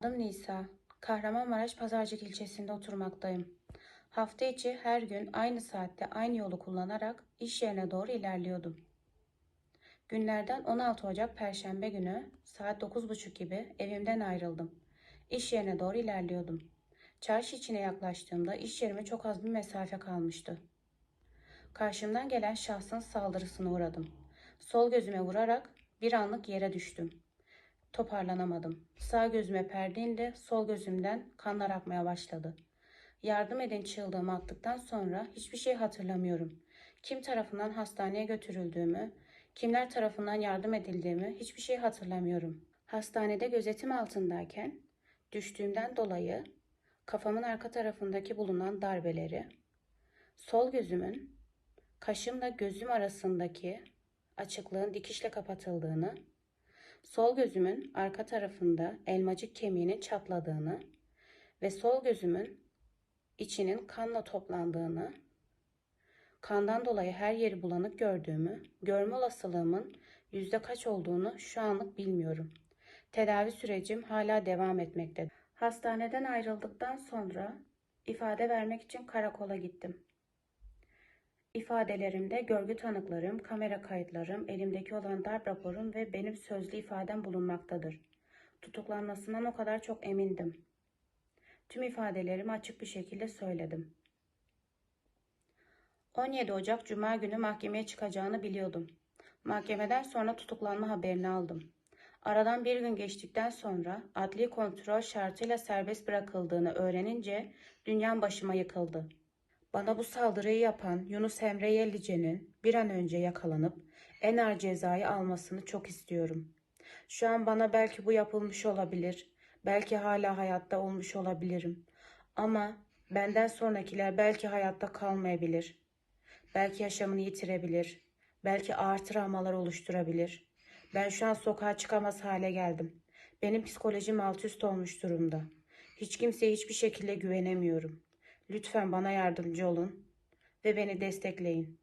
Adım Nisa. Kahramanmaraş Pazarcık ilçesinde oturmaktayım. Hafta içi her gün aynı saatte aynı yolu kullanarak iş yerine doğru ilerliyordum. Günlerden 16 Ocak Perşembe günü saat 9.30 gibi evimden ayrıldım. İş yerine doğru ilerliyordum. Çarşı içine yaklaştığımda iş yerime çok az bir mesafe kalmıştı. Karşımdan gelen şahsın saldırısına uğradım. Sol gözüme vurarak bir anlık yere düştüm. Toparlanamadım. Sağ gözüme perde indi, sol gözümden kanlar akmaya başladı. Yardım edin çığlığımı attıktan sonra hiçbir şey hatırlamıyorum. Kim tarafından hastaneye götürüldüğümü, kimler tarafından yardım edildiğimi hiçbir şey hatırlamıyorum. Hastanede gözetim altındayken düştüğümden dolayı kafamın arka tarafındaki bulunan darbeleri, sol gözümün kaşımla gözüm arasındaki açıklığın dikişle kapatıldığını, sol gözümün arka tarafında elmacık kemiğinin çatladığını ve sol gözümün içinin kanla toplandığını, kandan dolayı her yeri bulanık gördüğümü, görme olasılığımın yüzde kaç olduğunu şu anlık bilmiyorum. Tedavi sürecim hala devam etmektedir. Hastaneden ayrıldıktan sonra ifade vermek için karakola gittim. İfadelerimde görgü tanıklarım, kamera kayıtlarım, elimdeki olan darp raporum ve benim sözlü ifadem bulunmaktadır. Tutuklanmasından o kadar çok emindim. Tüm ifadelerimi açık bir şekilde söyledim. 17 Ocak Cuma günü mahkemeye çıkacağını biliyordum. Mahkemeden sonra tutuklanma haberini aldım. Aradan bir gün geçtikten sonra adli kontrol şartıyla serbest bırakıldığını öğrenince dünyam başıma yıkıldı. Bana bu saldırıyı yapan Yunus Emre Yellice'nin bir an önce yakalanıp en ağır cezayı almasını çok istiyorum. Şu an bana belki bu yapılmış olabilir, belki hala hayatta olmuş olabilirim. Ama benden sonrakiler belki hayatta kalmayabilir. Belki yaşamını yitirebilir. Belki ağır travmalar oluşturabilir. Ben şu an sokağa çıkamaz hale geldim. Benim psikolojim alt üst olmuş durumda. Hiç kimseye hiçbir şekilde güvenemiyorum. Lütfen bana yardımcı olun ve beni destekleyin.